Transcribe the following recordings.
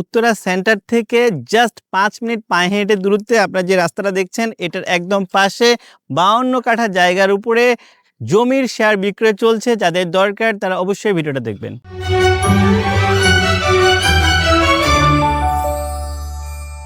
Uttara centre থেকে just পাঁচ minute পায়ে হেঁটে দূরত্বে আপনার যে রাস্তাটা দেখছেন, এটার একদম পাশে বাউন্ন কাঠা জায়গার উপরে জমির শেয়ার বিক্রয় চলছে। যাদের দরকার তারা অবশ্যই ভিডিওটা দেখবেন।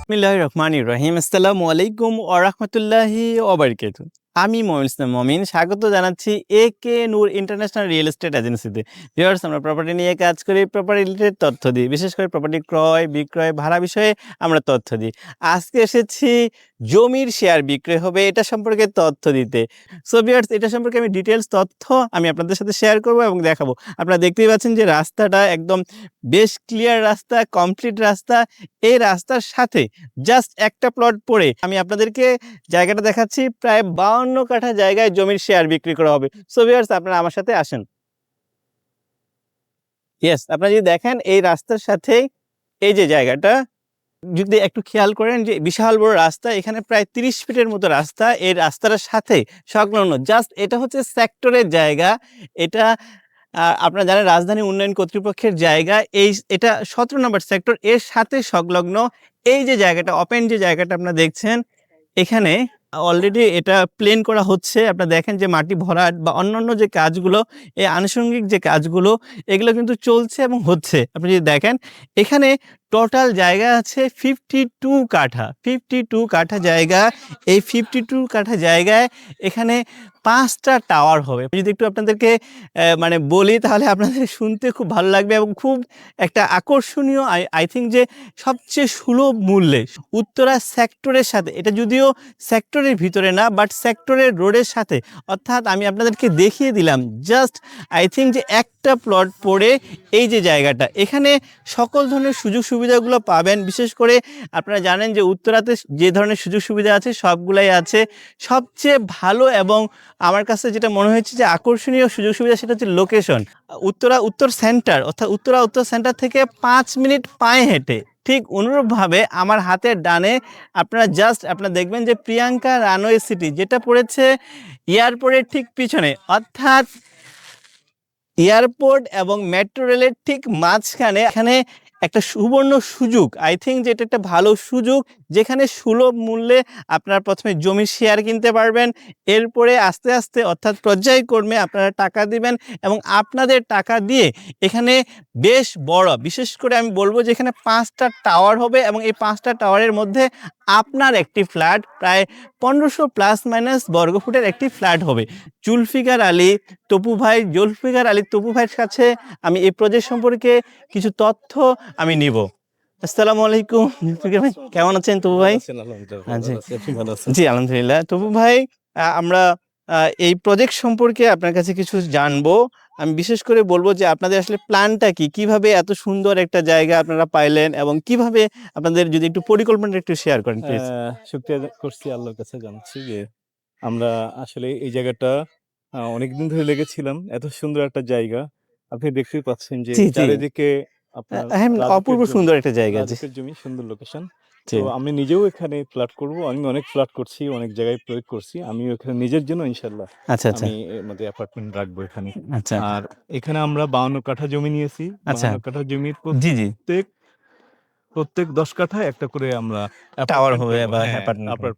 বিসমিল্লাহির রহমানির রহিম। আসসালামু আলাইকুম ওয়া রাহমাতুল্লাহি ওয়া বারাকাতুহু। আমি মমিন ইসলাম মমিন, স্বাগত জানাচ্ছি A K Noor international real estate এজেন্সিতে ভিউয়ার্স আমরা প্রপার্টি নিয়ে কাজ করি প্রপার্টি রিলেটেড তথ্য দিই। বিশেষ করে প্রপার্টি ক্রয়, বিক্রয়, ভাড়া বিষয়ে আমরা তথ্য দিই। আজকে এসেছি জমির শেয়ার বিক্রয় হবে এটা সম্পর্কে তথ্য দিতে। সো ভিউয়ার্স এটা সম্পর্কে আমি ডিটেলস তথ্য আমি আপনাদের সাথে শেয়ার করব এবং দেখাবো। আপনারা দেখতেই পাচ্ছেন যে রাস্তাটা একদম বেশ ক্লিয়ার রাস্তা কমপ্লিট রাস্তা। এই রাস্তার সাথে জাস্ট একটা প্লট পড়ে। আমি আপনাদেরকে জায়গাটা দেখাচ্ছি, প্রায় বাউন্ন কাঠা জায়গায় জমির শেয়ার বিক্রি করা হবে। সো ভিউয়ার্স আপনারা আমার সাথে আসেন। ইয়েস আপনারা যদি দেখেন, এই রাস্তার সাথে এই যে জায়গাটা, যদি একটু খেয়াল করেন যে বিশাল বড় রাস্তা, এখানে প্রায় তিরিশ ফিটের মতো রাস্তা, এই রাস্তাটার সাথে সংলগ্ন। জাস্ট এটা হচ্ছে সেক্টরের জায়গা। এটা আপনারা জানেন রাজধানী উন্নয়ন কর্তৃপক্ষের জায়গা। এই, এটা সতেরো নম্বর সেক্টর এর সাথে সংলগ্ন। এই যে জায়গাটা ওপেন যে জায়গাটা আপনারা দেখছেন, এখানে অলরেডি এটা প্লেন করা হচ্ছে। আপনারা দেখেন যে মাটি ভরাট বা অন্যান্য যে কাজগুলো, এই আনুষঙ্গিক যে কাজগুলো, এগুলো কিন্তু চলছে এবং হচ্ছে। আপনি যদি দেখেন, এখানে টোটাল জায়গা আছে ফিফটি টু কাঠা। ফিফটি টু কাঠা জায়গা। এই ফিফটি টু কাঠা জায়গায় এখানে পাঁচটা টাওয়ার হবে। যদি একটু আপনাদেরকে মানে বলি তাহলে আপনাদের শুনতে খুব ভালো লাগবে এবং খুব একটা আকর্ষণীয়। আই আই থিঙ্ক যে সবচেয়ে সুলভ মূল্যে উত্তরা সেক্টরের সাথে, এটা যদিও সেক্টরের ভিতরে না বাট সেক্টরের রোডের সাথে, অর্থাৎ আমি আপনাদেরকে দেখিয়ে দিলাম জাস্ট আই থিঙ্ক যে একটা প্লট পড়ে এই যে জায়গাটা। এখানে সকল ধরনের সুযোগ সুবিধাগুলো পাবেন। বিশেষ করে আপনারা জানেন যে উত্তরাতে যে ধরনের সুযোগ সুবিধা আছে সবগুলাই আছে। সবচেয়ে ভালো এবং আমার কাছে যেটা মনে হয়েছে যে আকর্ষণীয় সুযোগ সুবিধা সেটা হচ্ছে লোকেশন উত্তরা উত্তর সেন্টার অর্থাৎ উত্তরা উত্তর সেন্টার থেকে পাঁচ মিনিট পায়ে হেঁটে। ঠিক অনুরূপভাবে আমার হাতের ডানে আপনারা জাস্ট আপনারা দেখবেন যে প্রিয়াঙ্কা রানওয়ে সিটি যেটা পড়েছে এয়ারপোর্টের ঠিক পিছনে। অর্থাৎ এয়ারপোর্ট এবং মেট্রো রেলের ঠিক মাঝখানে। এখানে একটা সুবর্ণ সুযোগ আই থিঙ্ক যে এটা একটা ভালো সুযোগ যেখানে সুলভ মূল্যে আপনারা প্রথমে জমির শেয়ার কিনতে পারবেন। এরপরে আস্তে আস্তে অর্থাৎ পর্যায়ক্রমে আপনারা টাকা দিবেন এবং আপনাদের টাকা দিয়ে এখানে বেশ বড়, বিশেষ করে আমি বলব যে এখানে পাঁচটা টাওয়ার হবে এবং এই পাঁচটা টাওয়ারের মধ্যে আপনার একটি ফ্ল্যাট প্রায় পনেরোশো প্লাস মাইনাস বর্গফুটের একটি ফ্ল্যাট হবে। জুলফিকার আলী তপু ভাই, জুলফিকার আলী তপু ভাইয়ের কাছে আমি এই প্রজেক্ট সম্পর্কে কিছু তথ্য আমি নিব। আসসালামু আলাইকুম ভাই কেমন আছেন তপু ভাই? আছেন? জি। আলহামদুলিল্লাহ। তপু ভাই আমরা এই প্রজেক্ট সম্পর্কে আপনার কাছে কিছু জানব। আমি বিশেষ করে বলব যে আপনাদের আসলে প্ল্যানটা কি? কীভাবে এত সুন্দর একটা জায়গা আপনারা পাইলেন এবং কীভাবে আপনাদের যদি একটু পরিকল্পনাটা একটু শেয়ার করেন প্লিজ আহ, শুকরিয়া করছি আল্লাহর কাছে জানাচ্ছি যে আমরা আসলে এই জায়গাটা অনেকদিন ধরে লেগেছিলাম এত সুন্দর একটা জায়গা। আপনি দেখতেই পাচ্ছেন যে। চারিদিকে হ্যাঁ অপূর্ব সুন্দর একটা জায়গা রাজুকের জমি সুন্দর লোকেশন তো আমি নিজেও এখানে ফ্ল্যাট করব আমি অনেক ফ্ল্যাট করছি অনেক জায়গায় প্রয়োগ করছি আমি এখানে নিজের জন্য ইনশাল্লাহ আচ্ছা আচ্ছা। আমি মধ্যে অ্যাপার্টমেন্ট রাখব এখানে। আচ্ছা। আর এখানে আমরা বাউন্ন কাঠা জমি নিয়েছি। আচ্ছা। বাউন্ন কাঠা জমির জি জি। প্রত্যেক প্রত্যেক দশ কাঠায় একটা করে আমরা টাওয়ার হবে বা হ্যাঁ,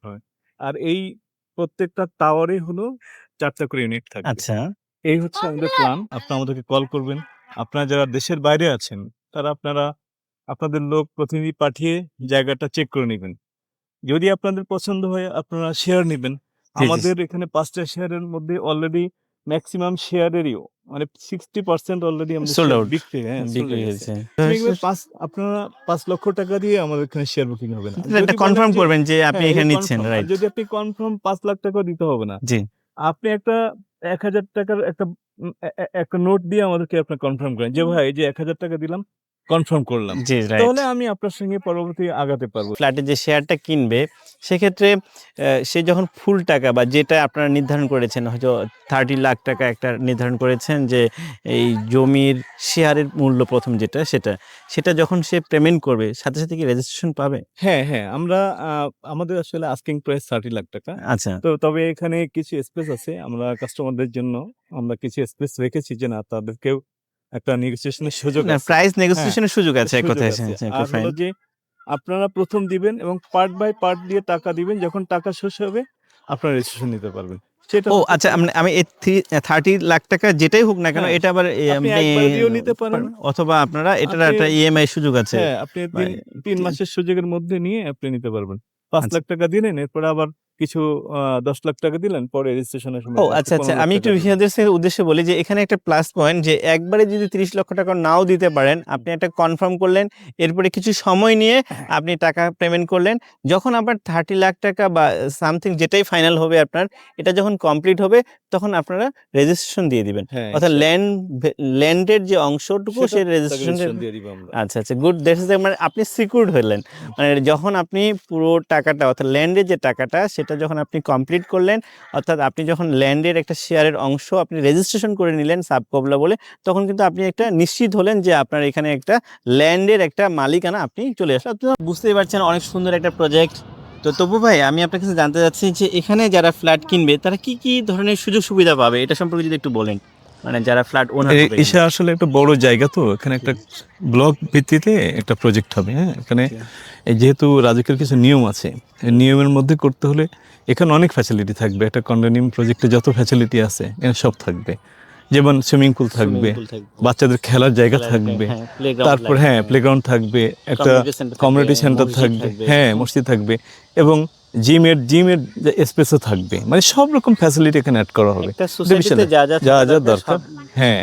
হবে। আর এই প্রত্যেকটা টাওয়ারে হলো চারটা করে ইউনিট থাকবে। আচ্ছা। এই হচ্ছে আমাদের প্ল্যান আপনারা আমাদেরকে কল করবেন। আপনারা যারা দেশের বাইরে আছেন তারা আপনারা আপনাদের লোক প্রতিনিধি পাঠিয়ে জায়গাটা চেক করে নেবেন যদি আপনাদের পছন্দ হয় আপনারা শেয়ার নেবেন আমাদের এখানে পাঁচটা শেয়ারের মধ্যে অলরেডি ম্যাক্সিমাম শেয়ারেরই মানে সিক্সটি পার্সেন্ট অলরেডি. বিক্রি হ্যাঁ হয়ে হয়েছে গেছে। পাঁচ আপনারা পাঁচ লক্ষ টাকা দিয়ে আমাদের এখানে শেয়ার বুকিং হবে না কনফার্ম করবেন যে আপনি হ্যাঁ, এখানে নিচ্ছেন। রাইট যদি আপনি কনফার্ম পাঁচ লাখ টাকা দিতে হবে না জি। আপনি একটা এক হাজার টাকার একটা একটা নোট দিয়ে আমাদেরকে আপনার কনফার্ম করেন যে ভাই এই যে এক হাজার টাকা দিলাম কনফার্ম করলাম। তাহলে আমি আপনার সঙ্গে পরবর্তী আগাতে পারব। ফ্ল্যাটের যে শেয়ারটা কিনবে সেক্ষেত্রে সে যখন ফুল টাকা বা যেটা আপনারা নির্ধারণ করেছেন হয়তো থার্টি লাখ টাকা একটা নির্ধারণ করেছেন যে এই জমির শেয়ারের মূল্য প্রথম যেটা সেটা। সেটা যখন সে পেমেন্ট করবে সাথে সাথে কি রেজিস্ট্রেশন পাবে? হ্যাঁ হ্যাঁ আমরা আমাদের আসলে আস্কিং প্রাইস থার্টি লাখ টাকা। আচ্ছা। তো তবে এখানে কিছু স্পেস আছে আমরা কাস্টমারদের জন্য আমরা কিছু স্পেস রেখেছি যে না তাদেরকেও একটা নেগোসিয়েশনের সুযোগ না। প্রাইস নেগোসিয়েশনের সুযোগ আছে এক কথায় আর হলো যে আপনারা প্রথম দিবেন এবং পার্ট বাই পার্ট দিয়ে টাকা দিবেন যখন টাকা শেষ হবে আপনারা রেজিস্ট্রেশন নিতে পারবেন সেটা ও আচ্ছা আমি- আমি থার্টি লাখ টাকা যেটাই হোক না কেন হ্যাঁ, এটা আবার নিতে পারেন। অথবা আপনারা এটার একটা ইএমআই সুযোগ আছে হ্যাঁ আপনি তিন মানে- মাসের সুযোগের মধ্যে নিয়ে আপনি নিতে পারবেন পাঁচ আচ্ছা। লাখ টাকা দিলেন এরপরে আবার কিছু দশ লাখ টাকা দিলেন পরে রেজিস্ট্রেশনের সময় ও আচ্ছা আচ্ছা আমি একটু দিলেন। উদ্দেশ্যে বলি যে এখানে একটা প্লাস পয়েন্ট যে একবারে যদি তিরিশ লক্ষ টাকা নাও দিতে পারেন আপনি একটা কনফার্ম করলেন এরপরে কিছু সময় নিয়ে আপনি টাকা পেমেন্ট করলেন যখন আপনার থার্টি লাখ টাকা বা সামথিং যেটাই ফাইনাল হবে আপনার এটা যখন কমপ্লিট হবে তখন আপনারা রেজিস্ট্রেশন দিয়ে দিবেন। হ্যাঁ অর্থাৎ ল্যান্ড ল্যান্ডের যে অংশটুকু সেই রেজিস্ট্রেশন দিয়ে দিব আমরা। আচ্ছা আচ্ছা গুড দ্যাটস মানে আপনি সিকিউরড হলেন। মানে যখন আপনি পুরো টাকাটা অর্থাৎ ল্যান্ডের যে টাকাটা সেটা যখন আপনি কমপ্লিট করলেন অর্থাৎ আপনি যখন ল্যান্ডের একটা শেয়ারের অংশ আপনি রেজিস্ট্রেশন করে নিলেন সাবকবলা বলে তখন কিন্তু আপনি একটা নিশ্চিত হলেন যে আপনার এখানে একটা ল্যান্ডের একটা মালিকানা আপনি চলে আসলেন। বুঝতেই পারছেন অনেক সুন্দর একটা প্রজেক্ট তো তবু ভাই আমি আপনার কাছে জানতে চাচ্ছি যে এখানে যারা ফ্ল্যাট কিনবে তারা কি কি ধরনের সুযোগ সুবিধা পাবে? এটা সম্পর্কে যদি একটু বলেন। মানে যারা ফ্ল্যাট ওনার এসে আসলে একটা বড় জায়গা তো এখানে একটা ব্লক ভিত্তিতে একটা প্রজেক্ট হবে হ্যাঁ? এখানে যেহেতু রাজুকের কিছু নিয়ম আছে নিয়মের মধ্যে করতে হলে এখানে অনেক ফ্যাসিলিটি থাকবে। একটা কন্ডোনিয়াম প্রজেক্টে যত ফ্যাসিলিটি আছে এখানে সব থাকবে। যেমন সুইমিং পুল থাকবে বাচ্চাদের খেলার জায়গা থাকবে তারপর হ্যাঁ প্লেগ্রাউন্ড থাকবে একটা কমিউনিটি সেন্টার থাকবে হ্যাঁ মসজিদ থাকবে এবং জিমের জিমের স্পেসও থাকবে। মানে সব রকম ফ্যাসিলিটি এখানে অ্যাড করা হবে। যা যা দরকার হ্যাঁ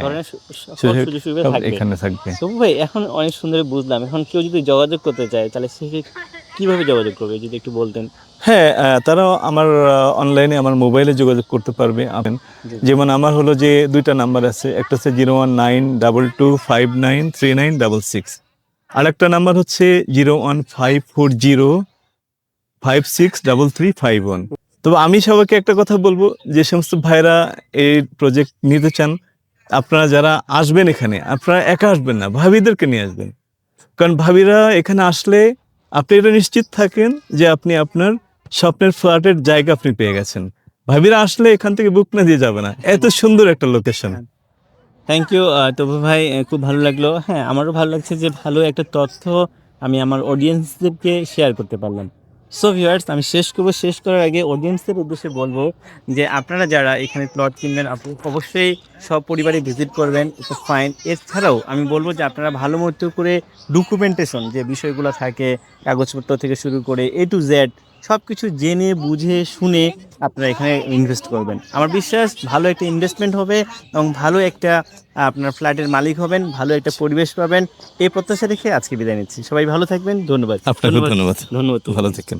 এখানে থাকবে। ভাই এখন অনেক সুন্দর বুঝলাম। এখন কেউ যদি যোগাযোগ করতে চায় তাহলে সে কীভাবে যোগাযোগ করবে যদি একটু বলতেন? হ্যাঁ তারাও আমার অনলাইনে আমার মোবাইলে যোগাযোগ করতে পারবে আবেন জি। যেমন আমার হলো যে দুইটা নাম্বার আছে একটা হচ্ছে zero one nine double two five nine three nine double six আর একটা নাম্বার হচ্ছে zero one five four zero five six double three five one তবে আমি সবাইকে একটা কথা বলব যে সমস্ত ভাইরা এই প্রজেক্ট নিতে চান আপনারা যারা আসবেন এখানে আপনারা একা আসবেন না ভাবিদেরকে নিয়ে আসবেন। কারণ ভাবিরা এখানে আসলে আপনি এটা নিশ্চিত থাকেন যে আপনি আপনার স্বপ্নের ফ্ল্যাটের জায়গা আপনি পেয়ে গেছেন। ভাবিরা আসলে এখান থেকে বুক না দিয়ে যাবে না। এত সুন্দর একটা লোকেশন থ্যাংক ইউ তবু ভাই খুব ভালো লাগল। হ্যাঁ আমারও ভালো লাগছে যে ভালো একটা তথ্য আমি আমার অডিয়েন্সদেরকে শেয়ার করতে পারলাম। সো ভিউয়ার্স আমি শেষ করব। শেষ করার আগে অডিয়েন্সের উদ্দেশ্যে বলব যে আপনারা যারা এখানে প্লট কিনবেন, আপনি অবশ্যই সব পরিবারে ভিজিট করবেন ইটস ফাইন এছাড়াও আমি বলব যে আপনারা ভালো মতো করে ডকুমেন্টেশন যে বিষয়গুলো থাকে, কাগজপত্র থেকে শুরু করে এ টু জেড সব কিছু জেনে বুঝে শুনে আপনারা এখানে ইনভেস্ট করবেন। আমার বিশ্বাস ভালো একটা ইনভেস্টমেন্ট হবে এবং ভালো একটা আপনার ফ্ল্যাটের মালিক হবেন ভালো একটা পরিবেশ পাবেন। এই প্রত্যাশা রেখে আজকে বিদায় নিচ্ছি। সবাই ভালো থাকবেন। ধন্যবাদ। আপনাকে ধন্যবাদ। ধন্যবাদ। ভালো থাকেন